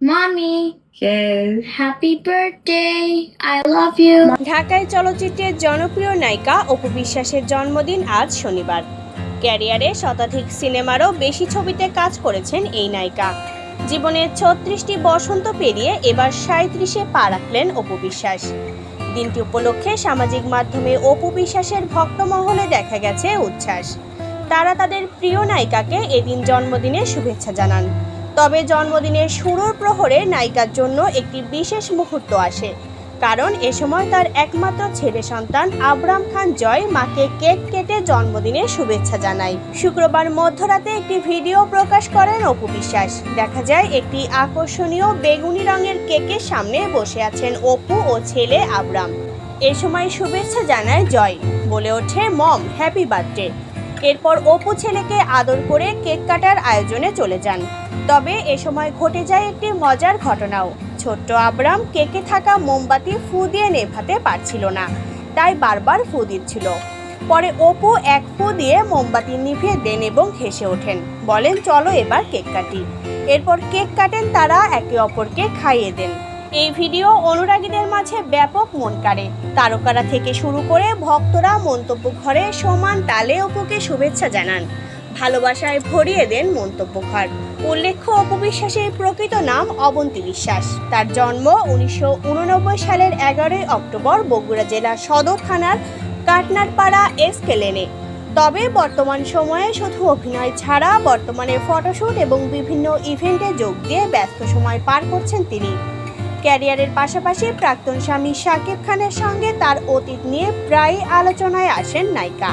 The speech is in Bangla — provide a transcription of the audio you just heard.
Mommy, Yes. happy birthday. I love. ঢাকায় চলচ্চিত্রের জনপ্রিয় নায়িকা অপু বিশ্বাসের জন্মদিন আজ শনিবার ক্যারিয়ারে শতাধিক সিনেমারও বেশি ছবিতে কাজ করেছেন এই নায়িকা জীবনের ছত্রিশটি বসন্ত পেরিয়ে এবার সাঁত্রিশে পা রাখলেন অপু বিশ্বাস দিনটি উপলক্ষে সামাজিক মাধ্যমে অপু বিশ্বাসের ভক্তমহলে দেখা গেছে উচ্ছ্বাস তারা তাদের প্রিয় নায়িকাকে এদিন জন্মদিনের শুভেচ্ছা জানান তবে জন্মদিনের শুরুর প্রহরে নায়িকার জন্য একটি বিশেষ মুহূর্ত আসে। কারণ এ সময় তার একমাত্র ছেলে সন্তান আবরাম খান জয় মাকে কেক কেটে জন্মদিনের শুভেচ্ছা জানায়। শুক্রবার মধ্যরাতে একটি ভিডিও প্রকাশ করেন অপু বিশ্বাস। দেখা যায়, একটি আকর্ষণীয় বেগুনি রঙের কেকের সামনে বসে আছেন অপু ও ছেলে আবরাম। এ সময় শুভেচ্ছা জানায় জয়। বলে ওঠে, মম, হ্যাপি বার্থডে। এরপর অপু ছেলেকে আদর করে কেক কাটার আয়োজনে চলে যান। তবে এ সময় ঘটে যায় একটি মজার ঘটনাও। ছোট্ট আবরাম কেকে থাকা মোমবাতি ফু দিয়ে নেভাতে পারছিল না, তাই বারবার ফু দিচ্ছিল। পরে অপু এক ফু দিয়ে মোমবাতি নিভিয়ে দেন এবং হেসে ওঠেন, বলেন, চলো এবার কেক কাটি। এরপর কেক কাটেন তারা একে অপরকে খাইয়ে দেন। এই ভিডিও অনুরাগীদের মাঝে ব্যাপক মন কাড়ে। তারকারা থেকে শুরু করে ভক্তরা মন্তব্য ঘরে সমান তালে অপুকে শুভেচ্ছা জানান। ভালোবাসায় ভরিয়ে দেন মন্তব্য ঘর। উল্লেখ্য অপবিশ্বাসের প্রকৃত নাম অবন্তী বিশ্বাস। তার জন্ম উনিশশো উননব্বই সালের এগারোই অক্টোবর বগুড়া জেলার সদর থানার কাটনারপাড়া এসকেলেনে তবে বর্তমান সময়ে শুধু অভিনয় ছাড়া বর্তমানে ফটোশ্যুট এবং বিভিন্ন ইভেন্টে যোগ দিয়ে ব্যস্ত সময় পার করছেন তিনি। ক্যারিয়ারের পাশাপাশি প্রাক্তন স্বামী শাকিব খানের সঙ্গে তার অতীত নিয়ে প্রায়ই আলোচনায় আসেন নায়িকা।